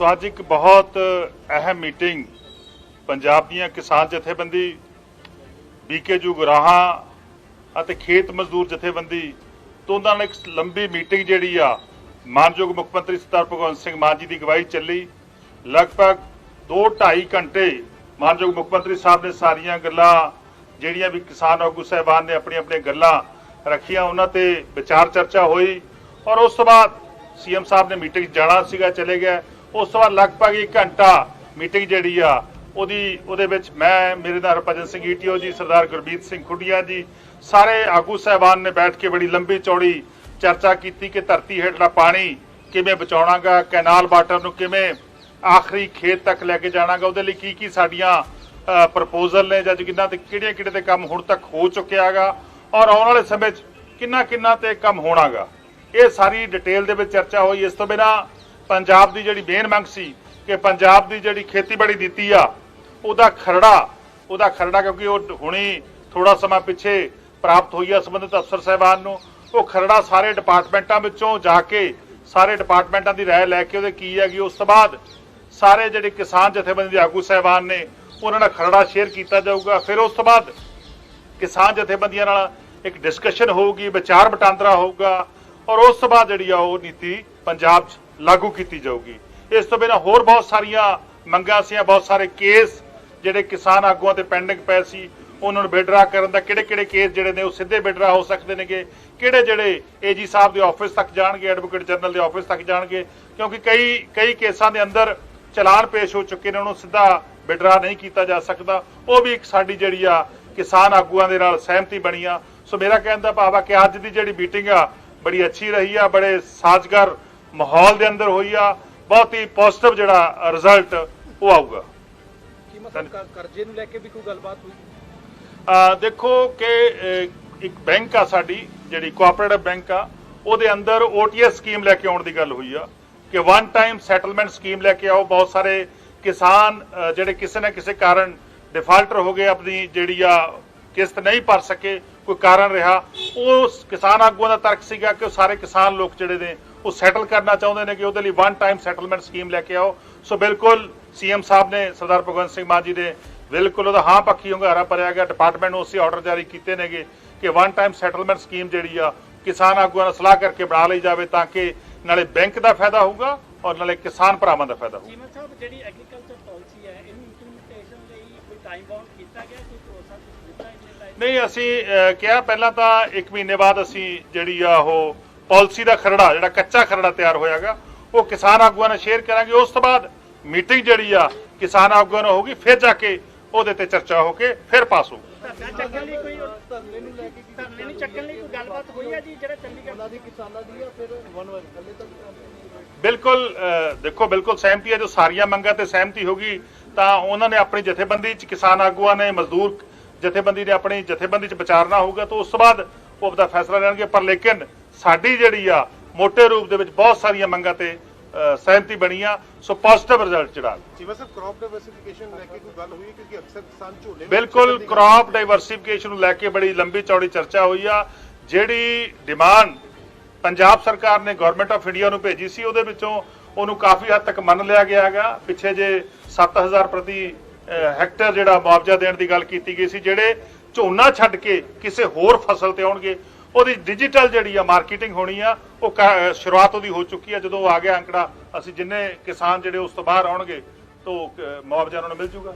ਸੋ ਅੱਜ ਇੱਕ ਬਹੁਤ ਅਹਿਮ ਮੀਟਿੰਗ ਪੰਜਾਬ ਦੀਆਂ ਕਿਸਾਨ ਜਥੇਬੰਦੀ ਬੀਕੇਜੂ ਗੁਰਾਹਾਂ ਅਤੇ ਖੇਤ ਮਜ਼ਦੂਰ ਜਥੇਬੰਦੀ ਤੋਂ ਉਹਨਾਂ ਨਾਲ ਇੱਕ ਲੰਬੀ ਮੀਟਿੰਗ ਜਿਹੜੀ ਆ, ਮਾਨਯੋਗ ਮੁੱਖ ਮੰਤਰੀ ਸਰਦਾਰ ਭਗਵੰਤ ਸਿੰਘ ਮਾਨ ਜੀ ਦੀ ਅਗਵਾਈ ਚੱਲੀ। ਲਗਭਗ 2.5 ਘੰਟੇ ਮਾਨਯੋਗ ਮੁੱਖ ਮੰਤਰੀ ਸਾਹਿਬ ਨੇ ਸਾਰੀਆਂ ਗੱਲਾਂ ਜਿਹੜੀਆਂ ਵੀ ਕਿਸਾਨ ਆਗੂ ਸਾਹਿਬਾਨ ਨੇ ਆਪਣੀਆਂ ਆਪਣੀਆਂ ਗੱਲਾਂ ਰੱਖੀਆਂ, ਉਹਨਾਂ ਤੇ ਵਿਚਾਰ ਚਰਚਾ ਹੋਈ ਔਰ ਉਸ ਤੋਂ ਬਾਅਦ ਸੀਐਮ ਸਾਹਿਬ ਨੇ ਮੀਟਿੰਗ ਜਾਣਾ ਸੀਗਾ, ਚਲੇ ਗਿਆ। ਉਸ ਤੋਂ ਬਾਅਦ ਲਗਭਗ 1 ਘੰਟਾ ਮੀਟਿੰਗ ਜਿਹੜੀ ਆ, ਉਹਦੀ, ਉਹਦੇ ਵਿੱਚ ਮੈਂ, ਮੇਰੇ ਨਾਲ ਹਰਭਜਨ ਸਿੰਘ ਈਟੀਓ ਜੀ, ਸਰਦਾਰ ਗੁਰਬੀਤ ਸਿੰਘ ਖੁੱਡੀਆ ਜੀ, ਸਾਰੇ ਆਗੂ ਸਾਹਿਬਾਨ ਨੇ ਬੈਠ ਕੇ ਬੜੀ ਲੰਬੀ ਚੌੜੀ ਚਰਚਾ ਕੀਤੀ ਕਿ ਧਰਤੀ ਹੇਠਲਾ ਪਾਣੀ ਕਿਵੇਂ ਬਚਾਉਣਾਗਾ, ਕੈਨਾਲ ਵਾਟਰ ਨੂੰ ਕਿਵੇਂ ਆਖਰੀ ਖੇਤ ਤੱਕ ਲੈ ਕੇ ਜਾਣਾਗਾ, ਉਹਦੇ ਲਈ ਕੀ ਕੀ ਸਾਡੀਆਂ ਪ੍ਰਪੋਜ਼ਲ ਨੇ ਜਾਂ ਕਿੰਨਾ ਤੇ ਕਿਹੜੇ ਕਿਹੜੇ ਤੇ ਕੰਮ ਹੁਣ ਤੱਕ ਹੋ ਚੁੱਕਿਆਗਾ ਔਰ ਆਉਣ ਵਾਲੇ ਸਮੇਂ 'ਚ ਕਿੰਨਾ ਕਿੰਨਾ ਤੇ ਕੰਮ ਹੋਣਾਗਾ। ਇਹ ਸਾਰੀ ਡਿਟੇਲ ਦੇ ਵਿੱਚ ਚਰਚਾ ਹੋਈ। ਇਸ ਤੋਂ ਬਿਨਾ ਪੰਜਾਬ ਦੀ ਜਿਹੜੀ ਮੇਨ ਮੰਗ ਸੀ ਕਿ ਪੰਜਾਬ ਦੀ ਜਿਹੜੀ ਖੇਤੀਬਾੜੀ ਨੀਤੀ ਆ, ਉਹਦਾ ਖਰੜਾ ਉਹਦਾ ਖਰੜਾ ਕਿਉਂਕਿ ਉਹ ਹੁਣੀ ਥੋੜਾ ਸਮਾਂ ਪਿੱਛੇ ਪ੍ਰਾਪਤ ਹੋਈ ਆ ਸੰਬੰਧਿਤ ਅਫਸਰ ਸਾਹਿਬਾਨ ਨੂੰ, ਉਹ ਖਰੜਾ ਸਾਰੇ ਡਿਪਾਰਟਮੈਂਟਾਂ ਵਿੱਚੋਂ ਜਾ ਕੇ ਸਾਰੇ ਡਿਪਾਰਟਮੈਂਟਾਂ ਦੀ ਰਾਏ ਲੈ ਕੇ ਉਹਦੇ ਕੀ ਹੈਗੀ, ਉਸ ਤੋਂ ਬਾਅਦ ਸਾਰੇ ਜਿਹੜੇ ਕਿਸਾਨ ਜਥੇਬੰਦੀ ਦੇ ਆਗੂ ਸਾਹਿਬਾਨ ਨੇ, ਉਹਨਾਂ ਨਾਲ ਖਰੜਾ ਸ਼ੇਅਰ ਕੀਤਾ ਜਾਊਗਾ। ਫਿਰ ਉਸ ਤੋਂ ਬਾਅਦ ਕਿਸਾਨ ਜਥੇਬੰਦੀਆਂ ਨਾਲ ਇੱਕ ਡਿਸਕਸ਼ਨ ਹੋਊਗੀ, ਵਿਚਾਰ ਵਟਾਂਦਰਾ ਹੋਊਗਾ ਔਰ ਉਸ ਤੋਂ ਬਾਅਦ ਜਿਹੜੀ ਆ ਉਹ ਨੀਤੀ ਪੰਜਾਬ 'ਚ ਲਾਗੂ ਕੀਤੀ ਜਾਊਗੀ। ਇਸ ਤੋਂ ਬਿਨਾਂ ਹੋਰ ਬਹੁਤ ਸਾਰੀਆਂ ਮੰਗਾਂ ਸੀ ਬਹੁਤ ਸਾਰੇ ਕੇਸ ਜਿਹੜੇ ਕਿਸਾਨ ਆਗੂਆਂ ਤੇ ਪੈਂਡਿੰਗ ਪਏ ਸੀ, ਉਹਨਾਂ ਨੂੰ ਵਿਡਰਾ ਕਰਨ ਦਾ ਕਿਹੜੇ ਕਿਹੜੇ ਕੇਸ ਜਿਹੜੇ ਨੇ ਉਹ ਸਿੱਧੇ ਵਿਡਰਾ ਹੋ ਸਕਦੇ ਨੇਗੇ, ਕਿਹੜੇ ਜਿਹੜੇ ਏਜੀ ਸਾਹਿਬ ਦੇ ਆਫਿਸ ਤੱਕ ਜਾਣਗੇ ਐਡਵੋਕੇਟ ਜਨਰਲ ਦੇ ਆਫਿਸ ਤੱਕ ਜਾਣਗੇ, ਕਿਉਂਕਿ ਕਈ ਕਈ ਕੇਸਾਂ ਦੇ ਅੰਦਰ ਚਲਾਨ ਪੇਸ਼ ਹੋ ਚੁੱਕੇ ਨੇ, ਉਹਨੂੰ ਸਿੱਧਾ ਵਿਡਰਾ ਨਹੀਂ ਕੀਤਾ ਜਾ ਸਕਦਾ। ਉਹ ਵੀ ਇੱਕ ਸਾਡੀ ਜਿਹੜੀ ਆ ਕਿਸਾਨ ਆਗੂਆਂ ਦੇ ਨਾਲ ਸਹਿਮਤੀ ਬਣੀ ਆ। ਸੋ ਮੇਰਾ ਕਹਿਣ ਦਾ ਭਾਵ ਆ ਕਿ ਅੱਜ ਦੀ ਜਿਹੜੀ ਮੀਟਿੰਗ ਆ, ਬੜੀ ਅੱਛੀ ਰਹੀ ਆ, ਬੜੇ ਸਾਜ਼ਗਰ ਮਾਹੌਲ ਦੇ ਅੰਦਰ ਹੋਈ ਆ ਬਹੁਤ ਹੀ ਪੋਜ਼ਿਟਿਵ ਜਿਹੜਾ ਰਿਜ਼ਲਟ ਉਹ ਆਊਗਾ। ਕੀ ਮਤਲਬ ਕਰ- ਕਰਜ਼ੇ ਨੂੰ ਲੈ ਕੇ ਵੀ ਕੋਈ ਗੱਲਬਾਤ ਹੋਈ? ਅਹ ਦੇਖੋ ਕਿ ਇੱਕ ਬੈਂਕ ਆ ਸਾਡੀ ਜਿਹੜੀ ਕੋਆਪਰੇਟਿਵ ਬੈਂਕ ਆ ਉਹਦੇ ਅੰਦਰ ਓਟੀਐਸ ਸਕੀਮ ਲੈ ਕੇ ਆਉਣ ਦੀ ਗੱਲ ਹੋਈ ਆ ਕਿ ਵਨ ਟਾਈਮ ਸੈਟਲਮੈਂਟ ਸਕੀਮ ਲੈ ਕੇ ਆਓ। ਬਹੁਤ ਸਾਰੇ ਕਿਸਾਨ ਜਿਹੜੇ ਕਿਸੇ ਨਾ ਕਿਸੇ ਕਾਰਨ ਡਿਫਾਲਟਰ ਹੋ ਗਏ ਆਪਣੀ ਜਿਹੜੀ ਆ ਕਿਸ਼ਤ ਨਹੀਂ ਭਰ ਸਕੇ, ਕੋਈ ਕਾਰਨ ਰਿਹਾ। ਉਸ ਕਿਸਾਨ ਆਗੂਆਂ ਦਾ ਤਰਕ ਸੀਗਾ ਕਿ ਸਾਰੇ ਕਿਸਾਨ ਲੋਕ ਜਿਹੜੇ ਨੇ, ਉਹ ਸੈਟਲ ਕਰਨਾ ਚਾਹੁੰਦੇ ਨੇ ਕਿ ਉਹਦੇ ਲਈ ਵਨ ਟਾਈਮ ਸੈਟਲਮੈਂਟ ਸਕੀਮ ਲੈ ਕੇ ਆਓ। ਸੋ ਬਿਲਕੁਲ ਸੀਐਮ ਸਾਹਿਬ ਨੇ ਸਰਦਾਰ ਭਗਵੰਤ ਸਿੰਘ ਮਾਨ ਜੀ ਨੇ ਬਿਲਕੁਲ ਉਹਦਾ ਹਾਂ ਪੱਖੀ ਹੁੰਗਾਰਾ ਭਰਿਆ ਗਿਆ। ਡਿਪਾਰਟਮੈਂਟ ਨੂੰ ਉਸੇ ਆਰਡਰ ਜਾਰੀ ਕੀਤੇ ਨੇਗੇ ਕਿ ਵਨ ਟਾਈਮ ਸੈਟਲਮੈਂਟ ਸਕੀਮ ਜਿਹੜੀ ਆ, ਕਿਸਾਨ ਆਗੂਆਂ ਨਾਲ ਸਲਾਹ ਕਰਕੇ ਬਣਾ ਲਈ ਜਾਵੇ ਤਾਂ ਕਿ ਨਾਲੇ ਬੈਂਕ ਦਾ ਫਾਇਦਾ ਹੋਊਗਾ ਔਰ ਨਾਲੇ ਕਿਸਾਨ ਭਰਾਵਾਂ ਦਾ ਫਾਇਦਾ ਹੋਊਗਾ। ਚੀਮਾ ਸਾਹਿਬ, ਜਿਹੜੀ ਐਗਰੀਕਲਚਰ ਪਾਲਿਸੀ ਹੈ, ਇਹਨੂੰ ਇੰਪਲੀਮੈਂਟੇਸ਼ਨ ਲਈ ਟਾਈਮ ਬਾਉਂਡ ਕੀਤਾ ਗਿਆ ਕੋਈ ਭਰੋਸਾ ਕੁਛ ਦਿੱਤਾ ਇਹਨੇ ਟਾਈਮ ਨਹੀਂ ਅਸੀਂ ਅਹ, ਕਿਹਾ ਪਹਿਲਾਂ ਤਾਂ 1 ਮਹੀਨੇ ਬਾਅਦ ਅਸੀਂ ਜਿਹੜੀ ਆ ਉਹ ਪਾਲਿਸੀ ਦਾ ਖਰੜਾ ਜਿਹੜਾ ਕੱਚਾ ਖਰੜਾ ਤਿਆਰ ਹੋਇਆਗਾ ਉਹ ਕਿਸਾਨ ਆਗੂਆਂ ਨਾਲ ਸ਼ੇਅਰ ਕਰਾਂਗੇ। ਉਸ ਤੋਂ ਬਾਅਦ ਮੀਟਿੰਗ ਜਿਹੜੀ ਆ ਕਿਸਾਨ ਆਗੂਆਂ ਨਾਲ ਹੋਊਗੀ ਫਿਰ ਜਾ ਕੇ ਉਹਦੇ ਤੇ ਚਰਚਾ ਹੋ ਕੇ ਫਿਰ ਪਾਸ ਹੋਊ। ਧਰਨਾ ਚੱਕਣ ਲਈ ਕੋਈ ਧਰਨੇ ਨੂੰ ਲੈ ਕੇ ਕੀ ਧਰਨੇ ਨੂੰ ਚੱਕਣ ਲਈ ਕੋਈ ਗੱਲਬਾਤ ਹੋਈ ਹੈ ਜੀ ਜਿਹੜਾ ਚੰਡੀਗੜ੍ਹ ਉਹਨਾਂ ਦੀ ਕਿਸਾਨਾਂ ਦੀ ਆ ਫਿਰ ਵਨ ਵਨ ਹਲੇ ਤੱਕ ਬਿਲਕੁਲ ਦੇਖੋ ਬਿਲਕੁਲ ਸਹਿਮਤੀ ਹੈ ਜੋ ਸਾਰੀਆਂ ਮੰਗਾਂ ਤੇ ਸਹਿਮਤੀ ਹੋਗੀ ਤਾਂ ਉਹਨਾਂ ਨੇ ਆਪਣੀ ਜਥੇਬੰਦੀ ਚ ਕਿਸਾਨ ਆਗੂਆਂ ਨੇ ਮਜ਼ਦੂਰ ਜਥੇਬੰਦੀ ਨੇ ਆਪਣੀ ਜਥੇਬੰਦੀ ਚ ਵਿਚਾਰਨਾ ਹੋਊਗਾ ਤਾਂ ਉਸ ਤੋਂ ਬਾਅਦ ਉਹ ਆਪਦਾ ਫੈਸਲਾ ਲੈਣਗੇ ਪਰ ਲੇਕਿਨ ਸਾਡੀ ਜਿਹੜੀ ਆ ਮੋٹے ਰੂਪ ਦੇ ਵਿੱਚ ਬਹੁਤ ਸਾਰੀਆਂ ਮੰਗਾਂ ਤੇ ਸਹਿਮਤੀ ਬਣੀ ਆ ਸੋ ਪੋਜ਼ਿਟਿਵ ਰਿਜ਼ਲਟ ਜਿਹੜਾ ਜਿਵੇਂ ਸਰ ਕ੍ਰੌਪ ਡਾਈਵਰਸਿਫਿਕੇਸ਼ਨ ਲੈ ਕੇ ਕੋਈ ਗੱਲ ਹੋਈ ਕਿਉਂਕਿ ਅਕਸਰ ਕਿਸਾਨ ਨੂੰ ਬਿਲਕੁਲ ਕ੍ਰੌਪ ਡਾਈਵਰਸਿਫਿਕੇਸ਼ਨ ਨੂੰ। ਲੈ ਕੇ ਬੜੀ ਲੰਬੀ ਚੌੜੀ ਚਰਚਾ ਹੋਈ ਆ। ਜਿਹੜੀ ਡਿਮਾਂਡ ਪੰਜਾਬ ਸਰਕਾਰ ਨੇ ਗਵਰਨਮੈਂਟ ਆਫ ਇੰਡੀਆ ਨੂੰ ਭੇਜੀ ਸੀ ਉਹਦੇ ਵਿੱਚੋਂ ਉਹਨੂੰ ਕਾਫੀ ਹੱਦ ਤੱਕ ਮੰਨ ਲਿਆ ਗਿਆ ਹੈਗਾ। ਪਿੱਛੇ ਜੇ 7000 ਪ੍ਰਤੀ ਅਹ, ਹੈਕਟੇਅਰ ਜਿਹੜਾ ਮੁਆਵਜ਼ਾ ਦੇਣ ਦੀ ਗੱਲ ਕੀਤੀ ਗਈ ਸੀ ਜਿਹੜੇ ਝੋਨਾ ਛੱਡ ਕੇ ਕਿਸੇ ਹੋਰ ਫਸਲ ਤੇ ਆਉਣਗੇ ਉਹਦੀ ਡਿਜੀਟਲ ਜਿਹੜੀ ਆ ਮਾਰਕੀਟਿੰਗ ਹੋਣੀ ਆ ਉਹ ਸ਼ੁਰੂਆਤ ਉਹਦੀ ਹੋ ਚੁੱਕੀ ਆ। ਜਦੋਂ ਆ ਗਿਆ ਅੰਕੜਾ ਅਸੀਂ ਜਿੰਨੇ ਕਿਸਾਨ ਜਿਹੜੇ ਉਸ ਤੋਂ ਬਾਹਰ ਆਉਣਗੇ ਤੋਂ ਅਹ, ਮੁਆਵਜ਼ਾ ਉਹਨਾਂ ਨੂੰ ਮਿਲ ਜੂਗਾ।